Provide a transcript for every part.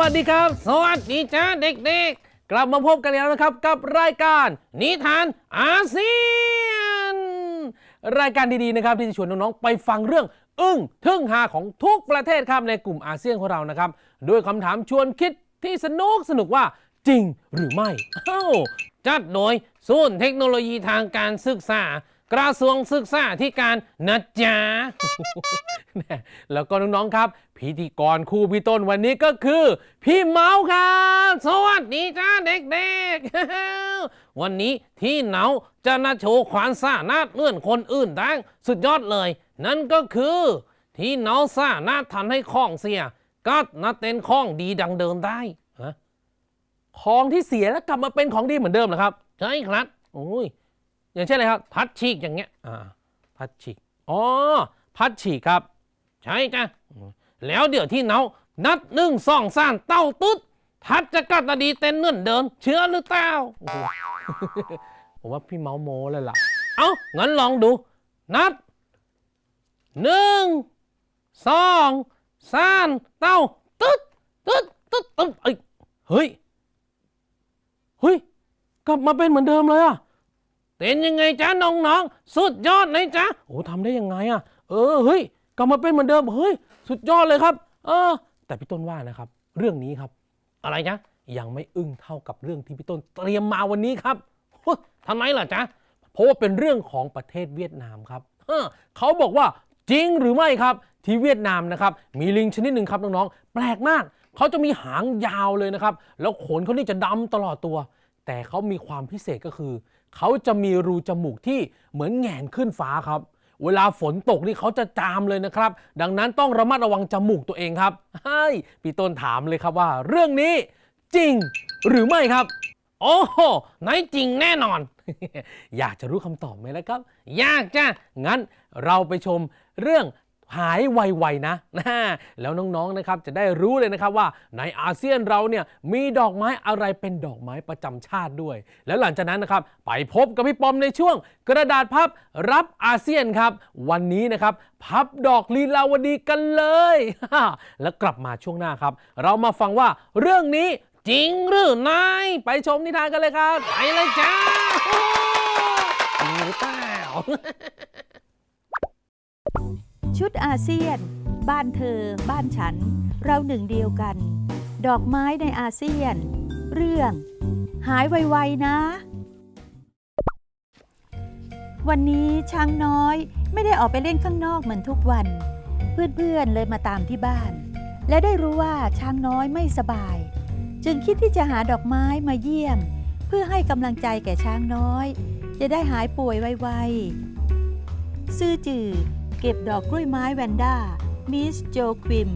วัสดีครับ สวัสดีจ้าเด็กๆ กลับมาพบกันแล้วนะครับกับรายการ นิทานอาเซียน รายการดีๆนะครับที่จะชวนน้องๆไปฟังเรื่อง อึ้งทึ่งฮาของทุกประเทศครับในกลุ่มอาเซียนของเรานะครับด้วยคำถามชวนคิดที่สนุกสนุกว่าจริงหรือไม่เอ้าจัดโดยศูนย์เทคโนโลยีทางการศึกษา กระทรวงศึกษาธิการนะจ๊ะแล้วก็น้องๆครับ พิธีกรคู่พี่ต้นวันนี้ก็คือ พี่เมาส์ครับ สวัสดีจ้าเด็กๆ วันนี้ที่เหนาจะนาโชว์ความสามารถเลื่อนคนอื่นได้สุดยอดเลย นั่นก็คือ ที่เหนาสามารถทำให้ข้องเสีย ก็นาเต้นข้องดีดังเดิมได้ของที่เสียแล้วกลับมาเป็นของดีเหมือนเดิมเหรอครับ ใช่ครับโอ้ย อย่างเช่นอะไรครับ พัดฉีกอย่างเงี้ยอ่าพัดฉีกอ๋อพัดฉีกครับ ใช่จ้ะอืมแล้วเดี๋ยวที่เนานัดหนึ่งสองสามเต้าตุ๊ดทัดจะกัดนาดีเต้นเนื่อนเดิน เชื่อหรือเปล่าโอ้โหผมว่าพี่เมาโมเลยล่ะ เอ้างั้นลองดู นัดหนึ่งสองสามเต้าตุ๊ดตุ๊ดตุ๊ดตุ๊ดเอ้ยเฮ้ยเฮ้ยกลับมาเป็นเหมือนเดิมเลยอะ เป็นยังไงจ๊ะน้องๆสุดยอดเลยจ๊ะโอ้ทำได้ยังไงอะเออเฮ้ยกลับมาเป็นเหมือนเดิมเฮ้ยสุดยอดเลยครับ เออ แต่พี่ต้นว่านะครับ เรื่องนี้ครับ อะไรจ๊ะยังไม่อึ้งเท่ากับเรื่องที่พี่ต้นเตรียมมาวันนี้ครับทำไมล่ะจ๊ะเพราะว่าเป็นเรื่องของประเทศเวียดนามครับเออเขาบอกว่าจริงหรือไม่ครับ ที่เวียดนามนะครับ มีลิงชนิดหนึ่งครับน้องๆแปลกมาก เขาจะมีหางยาวเลยนะครับ แล้วขนเขานี่จะดำตลอดตัว แต่เขามีความพิเศษก็คือ เขาจะมีรูจมูกที่เหมือนแหงนขึ้นฟ้าครับ เวลาฝนตกนี่เขาจะจามเลยนะครับ ดังนั้นต้องระมัดระวังจมูกตัวเองครับให้พี่ต้นถามเลยครับว่า เรื่องนี้จริงหรือไม่ครับ โอ้โหไหนจริงแน่นอน อยากจะรู้คำตอบไหมล่ะครับอยากจ้ะงั้นเราไปชมเรื่อง หายไวๆนะนะแล้วน้องๆนะครับจะได้รู้เลยนะครับว่าในอาเซียนเราเนี่ยมีดอกไม้อะไรเป็นดอกไม้ประจำชาติด้วย แล้วหลังจากนั้นนะครับไปพบกับพี่ปอมในช่วง กระดาษพับรับอาเซียนครับ วันนี้นะครับพับดอกลีลาวดีกันเลย แล้วกลับมาช่วงหน้าครับ เรามาฟังว่าเรื่องนี้จริงหรือไม่ไปชมนิทานกันเลยครับ ไปเลยจ้าจริงหรือเปล่า ชุดอาเซียน บ้านเธอ บ้านฉัน เราหนึ่งเดียวกัน ดอกไม้ในอาเซียน เรื่อง หายไวๆนะ วันนี้ช้างน้อยไม่ได้ออกไปเล่นข้างนอกเหมือนทุกวัน เพื่อนๆเลยมาตามที่บ้าน และได้รู้ว่าช้างน้อยไม่สบาย จึงคิดที่จะหาดอกไม้มาเยี่ยม เพื่อให้กำลังใจแก่ช้างน้อย จะได้หายป่วยไวๆซื่อจือ เก็บดอกกล้วยไม้แวนด้ามิสโจควิม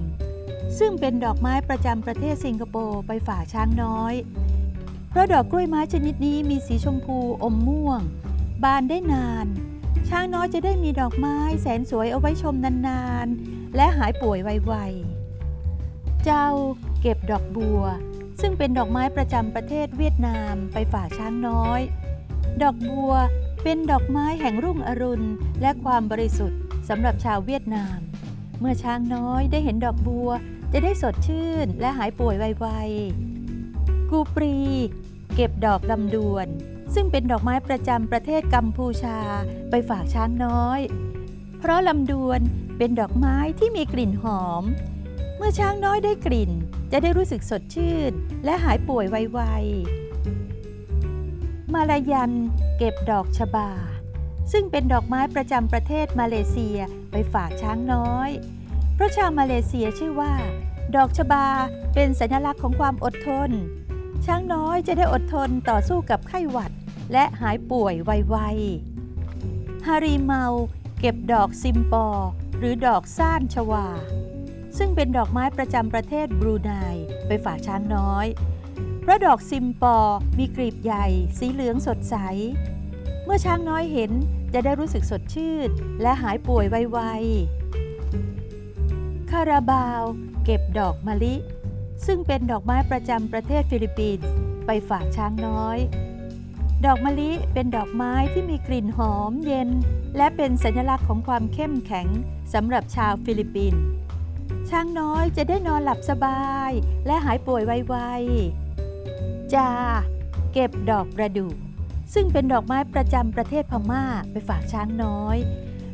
ซึ่งเป็นดอกไม้ประจำประเทศสิงคโปร์ไปฝากช้างน้อย เพราะดอกกล้วยไม้ชนิดนี้มีสีชมพูอมม่วง บานได้นาน ช้างน้อยจะได้มีดอกไม้แสนสวยเอาไว้ชมนานๆ และหายป่วยไวๆ เจ้าเก็บดอกบัว ซึ่งเป็นดอกไม้ประจำประเทศเวียดนามไปฝากช้างน้อย ดอกบัวเป็นดอกไม้แห่งรุ่งอรุณและความบริสุทธิ์ สำหรับชาวเวียดนาม เมื่อช้างน้อยได้เห็นดอกบัว จะได้สดชื่นและหายป่วยไวๆ กูปรี เก็บดอกลำดวน ซึ่งเป็นดอกไม้ประจำประเทศกัมพูชาไปฝากช้างน้อย เพราะลำดวนเป็นดอกไม้ที่มีกลิ่นหอม เมื่อช้างน้อยได้กลิ่น จะได้รู้สึกสดชื่น และหายป่วยไวๆมาลายันเก็บดอกชบา ซึ่งเป็นดอกไม้ประจำประเทศมาเลเซียไปฝากช้างน้อย เพราะชาวมาเลเซียเชื่อว่า ดอกชบาเป็นสัญลักษณ์ของความอดทน ช้างน้อยจะได้อดทนต่อสู้กับไข้หวัด และหายป่วยไวๆฮารีเมาเก็บดอกซิมปอ หรือดอกซ่านชวา ซึ่งเป็นดอกไม้ประจำประเทศบรูไนไปฝากช้างน้อย เพราะดอกซิมปอมีกลีบใหญ่ สีเหลืองสดใส เมื่อช้างน้อยเห็นจะได้รู้สึกสดชื่นและหายป่วยไวๆ คาราบาว เก็บดอกมะลิ ซึ่งเป็นดอกไม้ประจำประเทศฟิลิปปินส์ไปฝากช้างน้อย ดอกมะลิเป็นดอกไม้ที่มีกลิ่นหอมเย็น และเป็นสัญลักษณ์ของความเข้มแข็งสำหรับชาวฟิลิปปินส์ช้างน้อยจะได้นอนหลับสบาย และหายป่วยไวๆจาเก็บดอกประดู่ ซึ่งเป็นดอกไม้ประจำประเทศพม่าไปฝากช้างน้อย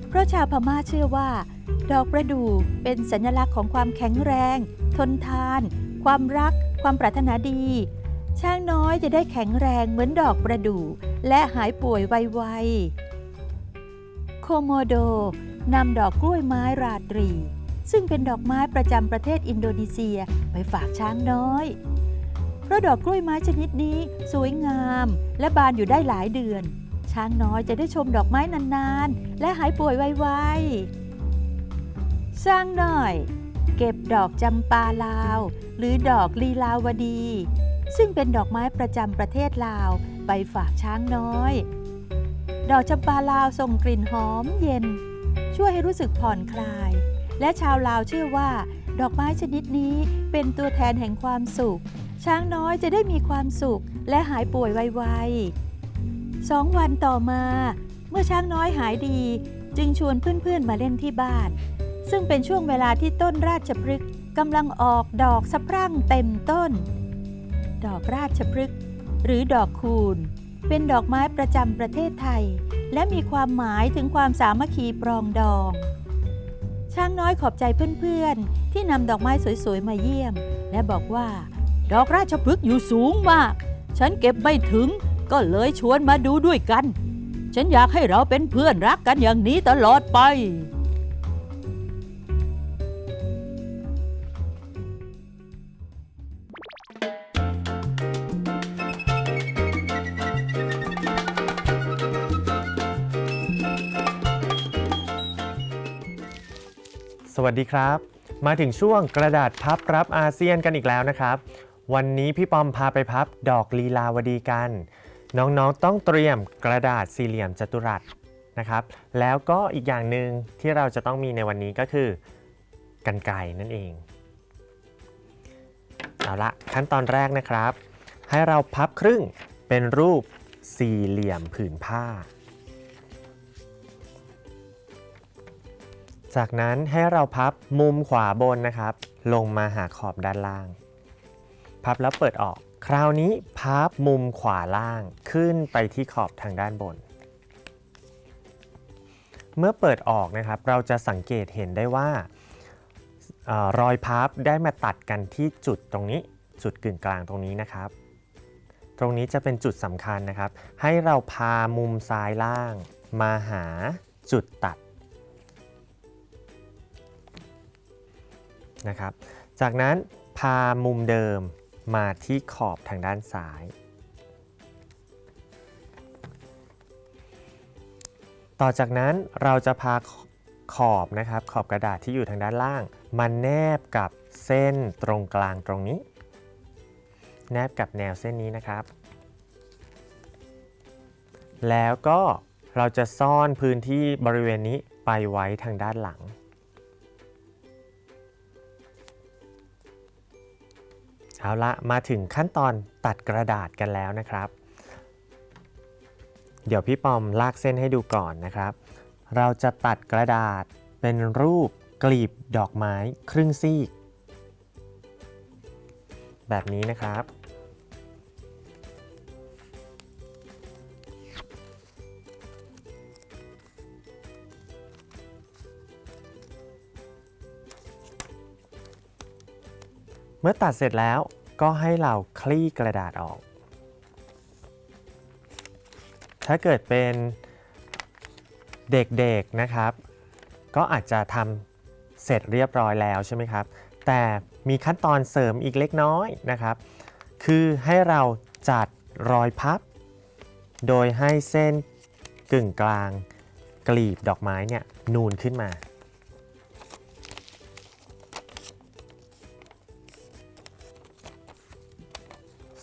เพราะชาวพม่าเชื่อว่า ดอกประดู่เป็นสัญลักษณ์ของความแข็งแรง ทนทาน ความรัก ความปรารถนาดี ช้างน้อยจะได้แข็งแรงเหมือนดอกประดู่และหายป่วยไวๆโคโมโดนำดอกกล้วยไม้ราตรี ซึ่งเป็นดอกไม้ประจำประเทศอินโดนีเซียไปฝากช้างน้อย เพราะดอกกล้วยไม้ชนิดนี้ สวยงาม และบานอยู่ได้หลายเดือน ช้างน้อยจะได้ชมดอกไม้นานๆ และหายป่วยไวๆ สร้างหน่อย เก็บดอกจำปาลาว หรือดอกลีลาวดี ซึ่งเป็นดอกไม้ประจำประเทศลาว ไปฝากช้างน้อย ดอกจำปาลาวส่งกลิ่นหอมเย็น ช่วยให้รู้สึกผ่อนคลาย และชาวลาวเชื่อว่า ดอกไม้ชนิดนี้เป็นตัวแทนแห่งความสุข ช้างน้อยจะได้มีความสุขและหายป่วยไวๆสองวันต่อมา เมื่อช้างน้อยหายดี จึงชวนเพื่อนๆมาเล่นที่บ้าน ซึ่งเป็นช่วงเวลาที่ต้นราชพฤกษ์กำลังออกดอกสะพรั่งเต็มต้น ดอกราชพฤกษ์หรือดอกคูณ เป็นดอกไม้ประจำประเทศไทย และมีความหมายถึงความสามัคคีปรองดอง ช้างน้อยขอบใจเพื่อนๆ ที่นำดอกไม้สวยๆ มาเยี่ยม และบอกว่า ดอกราชพฤกษ์อยู่สูงมาก ฉันเก็บไม่ถึง ก็เลยชวนมาดูด้วยกัน ฉันอยากให้เราเป็นเพื่อนรักกันอย่างนี้ตลอดไป สวัสดีครับ มาถึงช่วงกระดาษพับรับอาเซียนกันอีกแล้วนะครับ วันนี้พี่ปอมพาไปพับดอกลีลาวดีกัน น้องๆต้องเตรียมกระดาษสี่เหลี่ยมจัตุรัสนะครับ แล้วก็อีกอย่างหนึ่งที่เราจะต้องมีในวันนี้ก็คือกันไกรนั่นเอง เอาละขั้นตอนแรกนะครับ ให้เราพับครึ่งเป็นรูปสี่เหลี่ยมผืนผ้า จากนั้นให้เราพับมุมขวาบนนะครับ ลงมาหาขอบด้านล่าง พับแล้วเปิดออก คราวนี้พับมุมขวาล่างขึ้นไปที่ขอบทางด้านบน เมื่อเปิดออกนะครับ เราจะสังเกตเห็นได้ว่าออรอยพับได้มาตัดกันที่จุดตรงนี้จุดกึ่งกลางตรงนี้นะครับ ตรงนี้จะเป็นจุดสำคัญนะครับ ให้เราพามุมซ้ายล่าง มาหาจุดตัดนะครับ จากนั้นพามุมเดิม มาที่ขอบทางด้านซ้าย ต่อจากนั้นเราจะพาขอบนะครับ ขอบกระดาษที่อยู่ทางด้านล่าง มาแนบกับเส้นตรงกลางตรงนี้ แนบกับแนวเส้นนี้นะครับ แล้วก็เราจะซ่อนพื้นที่บริเวณนี้ไปไว้ทางด้านหลัง เอาละมาถึงขั้นตอนตัดกระดาษกันแล้วนะครับ เดี๋ยวพี่ปอมลากเส้นให้ดูก่อนนะครับ เราจะตัดกระดาษเป็นรูปกลีบดอกไม้ครึ่งซีก แบบนี้นะครับ เมื่อตัดเสร็จแล้วก็ให้เราคลี่กระดาษออก ถ้าเกิดเป็นเด็กๆนะครับ ก็อาจจะทำเสร็จเรียบร้อยแล้วใช่ไหมครับ แต่มีขั้นตอนเสริมอีกเล็กน้อยนะครับ คือให้เราจัดรอยพับ โดยให้เส้นกึ่งกลางกลีบดอกไม้เนี่ยนูนขึ้นมา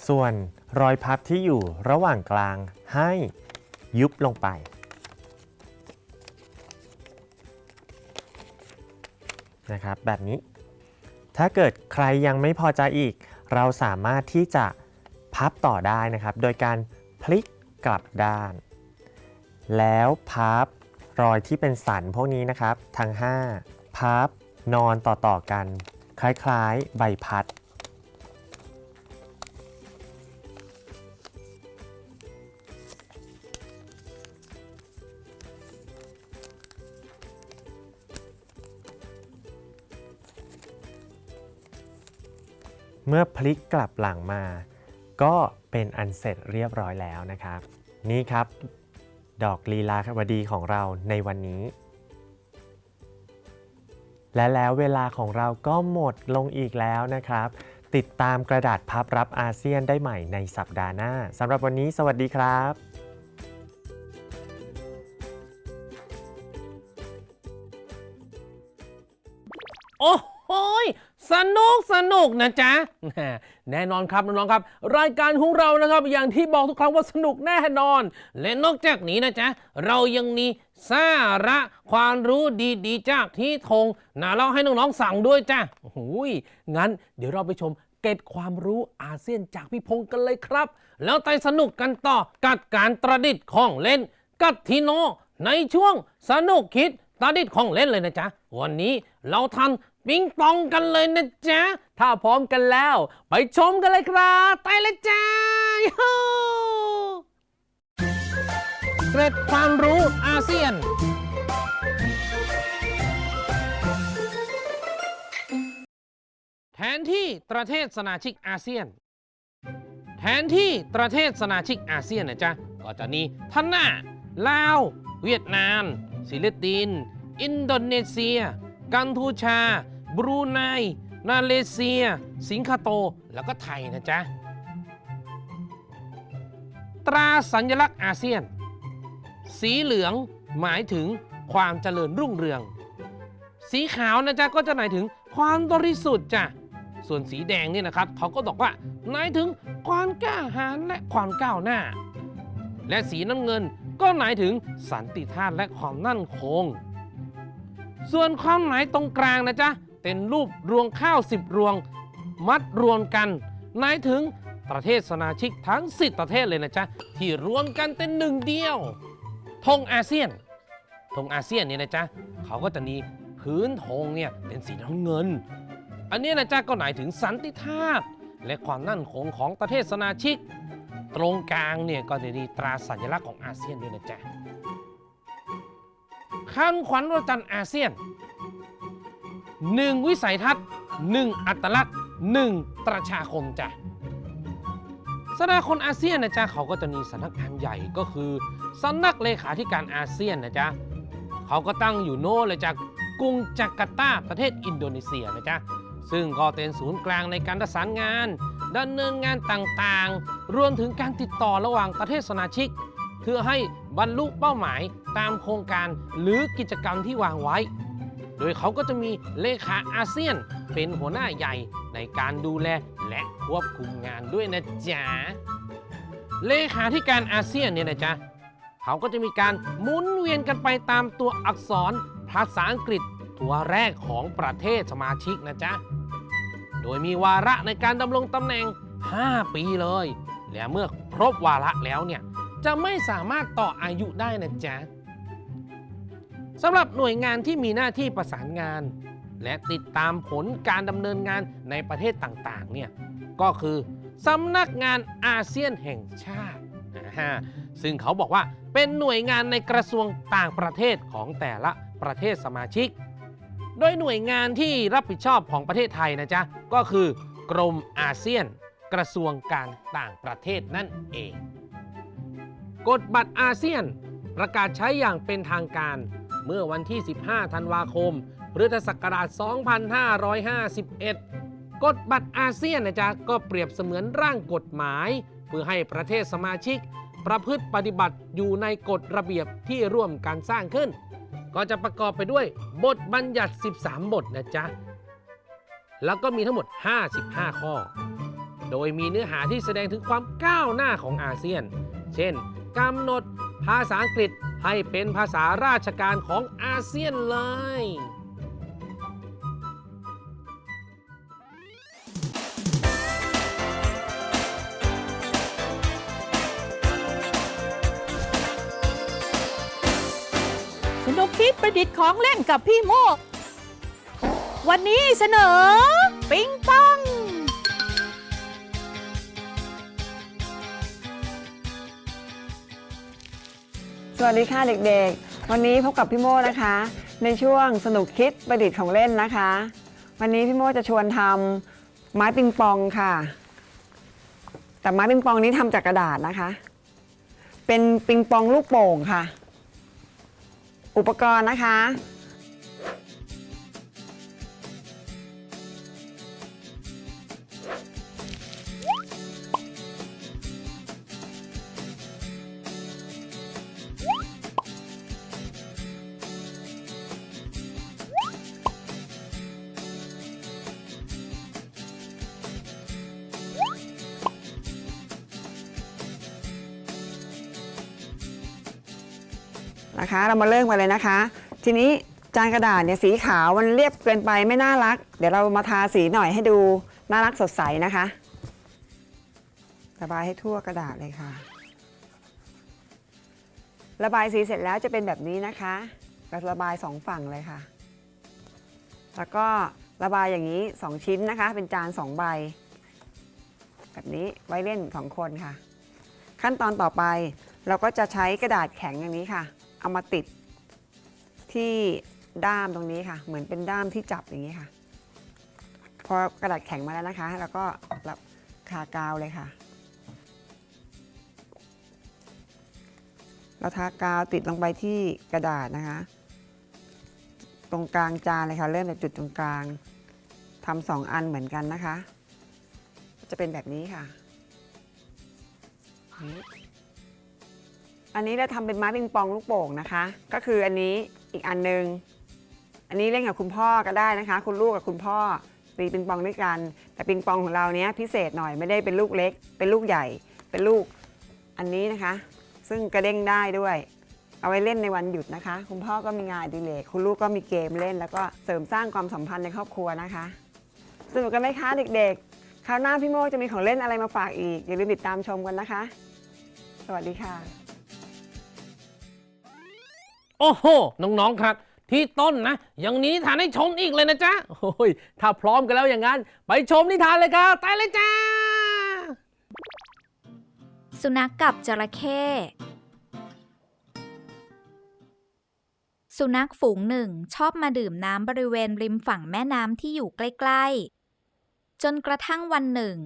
ส่วนรอยพับที่อยู่ระหว่างกลางให้ยุบลงไป นะครับแบบนี้ ถ้าเกิดใครยังไม่พอใจอีก เราสามารถที่จะพับต่อได้นะครับ โดยการพลิกกลับด้าน แล้วพับรอยที่เป็นสันพวกนี้นะครับ ทั้ง 5 พับนอนต่อๆกัน คล้ายๆ ใบพัด มื่อพลิกกลับหลังมา ก็เป็นอันเสร็จเรียบร้อยแล้วนะครับ นี่ครับ ดอกลีลาวดีของเราในวันนี้ และแล้วเวลาของเราก็หมดลงอีกแล้วนะครับ ติดตามกระดาษพับรับอาเซียนได้ใหม่ในสัปดาห์หน้าสำหรับวันนี้สวัสดีครับโอ้โห สนุกสนุกนะจ๊ะ แน่นอนครับน้องๆครับ รายการของเรานะครับ อย่างที่บอกทุกครั้งว่าสนุกแน่นอน และนอกจากนี้นะจ๊ะ เรายังมีสาระความรู้ดีๆ จากที่ธงนะเล่าให้น้องๆสั่งด้วยจ้ะโอ้โหยงั้นเดี๋ยวเราไปชมเกร็ดความรู้อาเซียนจากพี่พงศ์กันเลยครับ แล้วไปสนุกกันต่อกับการประดิษฐ์ของเล่นกับทีโนในช่วงสนุกคิดประดิษฐ์ของเล่นเลยนะจ๊ะวันนี้เราทัน ปิงปองกันเลยนะจ๊ะ ถ้าพร้อมกันแล้ว ไปชมกันเลยครับไปเลยจ้ายูเกร็ดความรู้อาเซียน แทนที่ประเทศสมาชิกอาเซียน แทนที่ประเทศสมาชิกอาเซียนนะจ๊ะ ก็จะมีท่านหน้าลาว เวียดนามฟิลิปิน อินโดนีเซีย กัมพูชา บรูไนมาเลเซีย สิงคโปร์แล้วก็ไทยนะจ๊ะ ตราสัญลักษณ์อาเซียน สีเหลืองหมายถึงความเจริญรุ่งเรือง สีขาวนะจ๊ะก็จะหมายถึงความบริสุทธิ์จ้ะส่วนสีแดงเนี่ยนะครับเขาก็บอกว่าหมายถึงความกล้าหาญและความก้าวหน้า และสีน้ำเงินก็หมายถึงสันติธาตุและความมั่นคง ส่วนความหมายตรงกลางนะจ๊ะ เป็นรูปรวงข้าวสิบรวง มัดรวมกันหมายถึงประเทศสมาชิกทั้ง10ประเทศเลยนะจ๊ะ ที่รวมกันเป็นหนึ่งเดียวธงอาเซียนธงอาเซียนเนี่ยนะจ๊ะเขาก็จะมีพื้นธงเนี่ยเป็นสีน้ำเงิน อันนี้นะจ๊ะก็หมายถึงสันติภาพและความมั่นคงของประเทศสมาชิก ตรงกลางเนี่ยก็จะมีตราสัญลักษณ์ของอาเซียนด้วยนะจ๊ะคำขวัญประจันอาเซียน 1 วิสัยทัศน์ 1 อัตลักษณ์ 1 ประชาคมจ้ะสมาคมอาเซียนนะจ๊ะเขาก็จะมีสำนักงานใหญ่ก็คือสำนักเลขาธิการอาเซียนนะจ๊ะเขาก็ตั้งอยู่โน่เลยจากกรุงจาการ์ตาประเทศอินโดนีเซียนะจ๊ะซึ่งก็เป็นศูนย์กลางในการประสานงานดำเนินงานต่างๆ รวมถึงการติดต่อระหว่างประเทศสมาชิก เพื่อให้บรรลุเป้าหมายตามโครงการหรือกิจกรรมที่วางไว้ โดยเขาก็จะมีเลขาอาเซียน เป็นหัวหน้าใหญ่ในการดูแลและควบคุมงานด้วยนะจ๊ะ เลขาธิการอาเซียนเนี่ยนะจ๊ะเขาก็จะมีการหมุนเวียนกันไปตามตัวอักษรภาษาอังกฤษตัวแรกของประเทศสมาชิกนะจ๊ะ โดยมีวาระในการดำรงตำแหน่ง 5 ปีเลย และเมื่อครบวาระแล้วเนี่ยจะไม่สามารถต่ออายุได้นะจ๊ะ สำหรับหน่วยงานที่มีหน้าที่ประสานงาน และติดตามผลการดำเนินงานในประเทศต่างๆเนี่ยก็คือสำนักงานอาเซียนแห่งชาติ ซึ่งเขาบอกว่าเป็นหน่วยงานในกระทรวงต่างประเทศของแต่ละประเทศสมาชิก โดยหน่วยงานที่รับผิดชอบของประเทศไทยนะจ๊ะ ก็คือกรมอาเซียน กระทรวงการต่างประเทศนั่นเอง กฎบัตรอาเซียนประกาศใช้อย่างเป็นทางการ เมื่อวันที่ 15 ธันวาคมพุทธศักราช 2551 กฎบัตรอาเซียนนะจ๊ะก็เปรียบเสมือนร่างกฎหมาย เพื่อให้ประเทศสมาชิก ประพฤติปฏิบัติอยู่ในกฎระเบียบที่ร่วมกันสร้างขึ้น ก็จะประกอบไปด้วยบทบัญญัติ 13 บทนะจ๊ะ แล้วก็มีทั้งหมด 55 ข้อ โดยมีเนื้อหาที่แสดงถึงความก้าวหน้าของอาเซียน เช่นกำหนดภาษาอังกฤษ ให้เป็นภาษาราชการของอาเซียนเลย สนุกคิดประดิษฐ์ของเล่นกับพี่โมก วันนี้เสนอ ปิงปอง สวัสดีค่ะเด็กๆ วันนี้พบกับพี่โม่นะคะ ในช่วงสนุกคิดประดิษฐ์ของเล่นนะคะ วันนี้พี่โม่จะชวนทำไม้ปิงปองค่ะ แต่ไม้ปิงปองนี้ทำจากกระดาษนะคะ เป็นปิงปองลูกโป่งค่ะ อุปกรณ์นะคะ นะคะ เรามาเริ่มกันเลยนะคะ ทีนี้จานกระดาษเนี่ยสีขาวมันเรียบเกินไปไม่น่ารัก เดี๋ยวเรามาทาสีหน่อยให้ดูน่ารักสดใสนะคะระบายให้ทั่วกระดาษเลยค่ะ ระบายสีเสร็จแล้วจะเป็นแบบนี้นะคะเราระบายสองฝั่งเลยค่ะ แล้วก็ระบายอย่างนี้สองชิ้นนะคะ เป็นจานสองใบ แบบนี้ไว้เล่นสองคนค่ะ ขั้นตอนต่อไปเราก็จะใช้กระดาษแข็งอย่างนี้ค่ะ เอามาติดที่ด้ามตรงนี้ค่ะ เหมือนเป็นด้ามที่จับอย่างนี้ค่ะ พอกระดาษแข็งมาแล้วนะคะ แล้วก็รับคากาวเลยค่ะ เราทากาวติดลงไปที่กระดาษนะคะ ตรงกลางจานเลยค่ะ เริ่มจากจุดตรงกลางทำสองอันเหมือนกันนะคะ จะเป็นแบบนี้ค่ะ อันนี้เราทำเป็นไม้ปิงปองลูกโป่งนะคะ ก็คืออันนี้อีกอันหนึง อันนี้เล่นกับคุณพ่อก็ได้นะคะ คุณลูกกับคุณพ่อตีปิงปองด้วยกัน แต่ปิงปองของเราเนี้ยพิเศษหน่อยไม่ได้เป็นลูกเล็ก เป็นลูกใหญ่ เป็นลูกอันนี้นะคะ ซึ่งกระเด้งได้ด้วย เอาไว้เล่นในวันหยุดนะคะ คุณพ่อก็มีงานดิเลกคุณลูกก็มีเกมเล่น แล้วก็เสริมสร้างความสัมพันธ์ในครอบครัวนะคะสนุกกันไหมคะเด็กๆ คราวหน้าพี่โมจะมีของเล่นอะไรมาฝากอีกอย่าลืมติดตามชมกันนะคะ สวัสดีค่ะ โอ้โห น้อง ๆ ครับ ที่ต้นนะ ยังมีนิทานให้ชมอีกเลยนะจ๊ะโอ้ยถ้าพร้อมกันแล้วอย่างนั้น ไปชมนิทานเลยครับไปเลยจ้า สุนัขกับจระเข้ สุนัขฝูงหนึ่งชอบมาดื่มน้ำบริเวณริมฝั่งแม่น้ำที่อยู่ใกล้ๆ จนกระทั่งวันหนึ่ง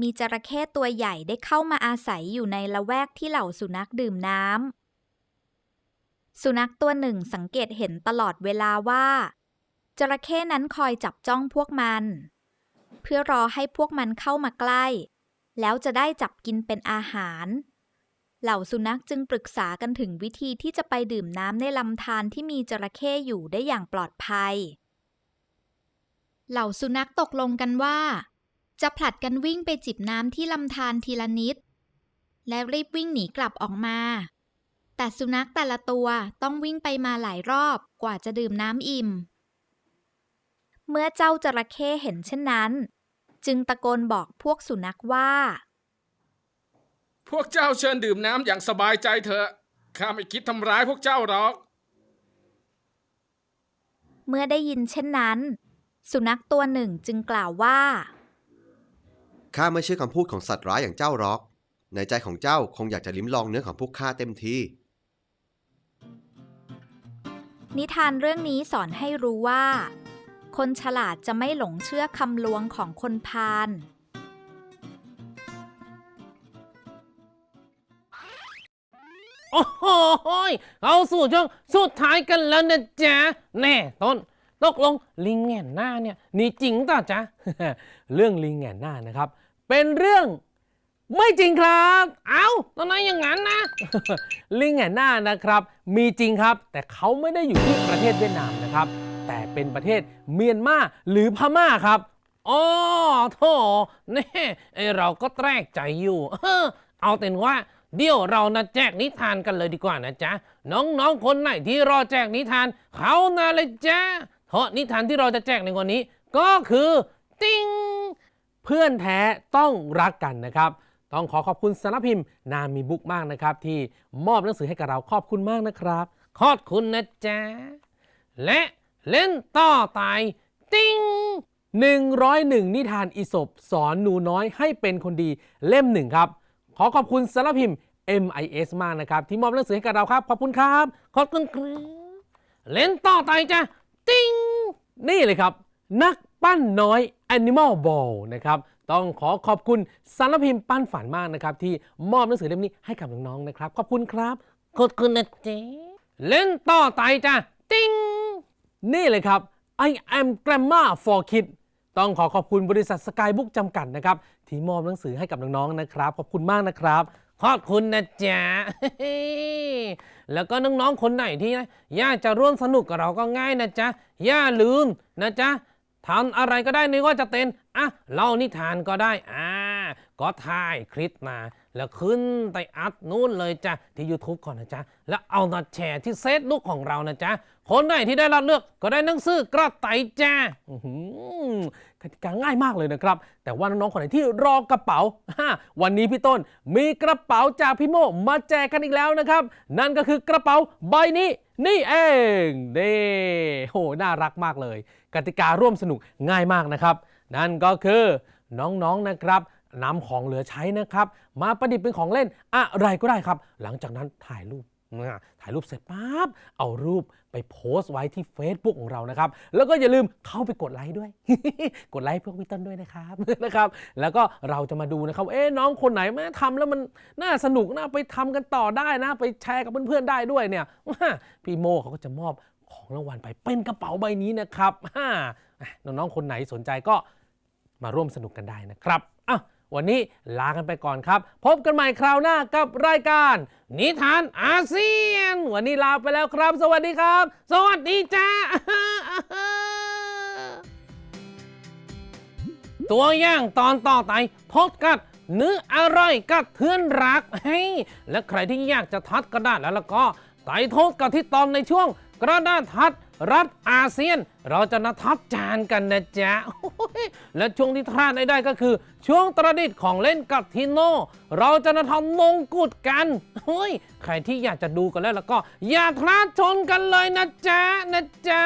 มีจระเข้ตัวใหญ่ได้เข้ามาอาศัยอยู่ในละแวกที่เหล่าสุนัขดื่มน้ำ สุนัขตัวหนึ่งสังเกตเห็นตลอดเวลาว่า จระเข้นั้นคอยจับจ้องพวกมัน เพื่อรอให้พวกมันเข้ามาใกล้ แล้วจะได้จับกินเป็นอาหาร เหล่าสุนัขจึงปรึกษากันถึงวิธีที่จะไปดื่มน้ำในลำธารที่มีจระเข้อยู่ได้อย่างปลอดภัย เหล่าสุนัขตกลงกันว่า จะผลัดกันวิ่งไปจิบน้ำที่ลำธารทีละนิด และรีบวิ่งหนีกลับออกมา แต่สุนัขแต่ละตัวต้องวิ่งไปมาหลายรอบกว่าจะดื่มน้ำอิ่ม เมื่อเจ้าจระเข้เห็นเช่นนั้น จึงตะโกนบอกพวกสุนัขว่า พวกเจ้าเชิญดื่มน้ำอย่างสบายใจเถอะ ข้าไม่คิดทำร้ายพวกเจ้าหรอก เมื่อได้ยินเช่นนั้น สุนัขตัวหนึ่งจึงกล่าวว่า ข้าไม่เชื่อคำพูดของสัตว์ร้ายอย่างเจ้าหรอก ในใจของเจ้าคงอยากจะลิ้มลองเนื้อของพวกข้าเต็มที นิทานเรื่องนี้สอนให้รู้ว่า คนฉลาดจะไม่หลงเชื่อคำลวงของคนพาลโอ้โหยเขาสู่ช่วงสุดท้ายกันแล้วนะจ๊ะ แน่ต้น ตกลงลิงแง่นหน้าเนี่ยนี่จริงต่อจ๊ะ เรื่องลิงแง่นหน้านะครับ เป็นเรื่อง ไม่จริงครับ เอ้าตอนนั้นอย่างนั้นนะ ลิงแหง่นหน้านะครับ มีจริงครับ แต่เขาไม่ได้อยู่ที่ประเทศเวียดนามนะครับ แต่เป็นประเทศเมียนมาหรือพม่าครับอ๋อโธ่แน่ไอเราก็แตรกใจอยู่ เออเอาเป็นว่า เดี๋ยวเรานะแจกนิทานกันเลยดีกว่านะจ๊ะ น้องๆคนไหนที่รอแจกนิทาน เขานาเลยจ้าเพราะนิทานที่เราจะแจกในวันนี้ ก็คือ ติ้งเพื่อนแท้ต้องรักกันนะครับ ต้องขอขอบคุณสารพิมพ์ นามีบุ๊กมากนะครับ ที่มอบหนังสือให้กับเราขอบคุณมากนะครับ ขอบคุณนะจ๊ะ และเล่นต่อตาย ติ้ง101 นิทานอีสบสอนหนูน้อยให้เป็นคนดีเล่มหนึ่งครับ ขอขอบคุณสารพิมพ์ MIS มากนะครับ ที่มอบหนังสือให้กับเราครับ ขอบคุณครับ ขอบคุณครับเล่นต่อไปจ้ะติ้งนี่เลยครับ นัก ปั้นน้อย Animal Ball นะครับ ต้องขอขอบคุณสารพิมพ์ปั้นฝันมากนะครับ ที่มอบหนังสือเล่มนี้ให้กับน้องๆนะครับ ขอบคุณครับ ขอบคุณนะเจ๊เล่นต่อไปจ้ะติ้งนี่เลยครับ I am Grammar for Kids ต้องขอขอบคุณบริษัทสกายบุ๊กจำกัดนะครับ ที่มอบหนังสือให้กับน้องๆนะครับ ขอบคุณมากนะครับ ขอบคุณนะจ๊ะ แล้วก็น้องๆคนไหนที่นะอยากจะร่วมสนุกกับเราก็ง่ายนะจ๊ะ อย่าลืมนะจ๊ะ ทำอะไรก็ได้นึกว่าจะเต้นอะเล่านิทานก็ได้อ่าก็ถ่ายคลิปมา แล้วขึ้นไปอัดนู่นเลยจ้ะที่ YouTube ก่อนนะจ๊ะ แล้วเอามาแชร์ที่เฟซบุ๊กของเรานะจ๊ะ คนไหนที่ได้รับเลือกก็ได้หนังสือกระไตจ้าอื้อหือกติกาง่ายมากเลยนะครับ แต่ว่าน้องๆคนไหนที่รอกระเป๋า วันนี้พี่ต้นมีกระเป๋าจากพี่โมมาแจกกันอีกแล้วนะครับ นั่นก็คือกระเป๋าใบนี้นี่เองเด้โหน่ารักมากเลย กติการ่วมสนุกง่ายมากนะครับ นั่นก็คือน้องๆนะครับ นำของเหลือใช้นะครับ มาประดิษฐ์เป็นของเล่นอะไรก็ได้ครับ หลังจากนั้นถ่ายรูปถ่ายรูปเสร็จปั๊บเอารูปไปโพสต์ไว้ที่ Facebook ของเรานะครับ แล้วก็อย่าลืมเข้าไปกดไลค์ด้วย กดไลค์เพื่อพี่ต้นด้วยนะครับนะครับ แล้วก็เราจะมาดูนะครับ เอ๊น้องคนไหนแม่ทำแล้วมันน่าสนุกน่าไปทำกันต่อได้นะ ไปแชร์กับเพื่อนๆได้ด้วยเนี่ยพี่โมเขาก็จะมอบของรางวัลไปเป็นกระเป๋าใบนี้นะครับฮ่าอะน้องๆคนไหนสนใจก็มาร่วมสนุกกันได้นะครับอะวั วันนี้ลากันไปก่อนครับ พบกันใหม่คราวหน้ากับรายการ นิทานอาเซียน วันนี้ลาไปแล้วครับ สวัสดีครับ สวัสดีจ้าตัวอย่างตอนต่อไปพบกับเนื้ออร่อยกับเพื่อนรักให้และใครที่อยากจะทัดกระดาษแล้วแล้วก็ไต่โทษกับที่ตอนในช่วงกระดาษทัด รัฐอาเซียน เราจะนัทับจานกันนะจ๊ะ และช่วงที่พลาดไม่ได้ก็คือ ช่วงประดิษฐ์ของเล่นกับทิโน เราจะนัทำมงกุฎกันเฮ้ยใครที่อยากจะดูกันแล้วแล้วก็อย่าพลาดชนกันเลยนะจ๊ะนะจ๊ะ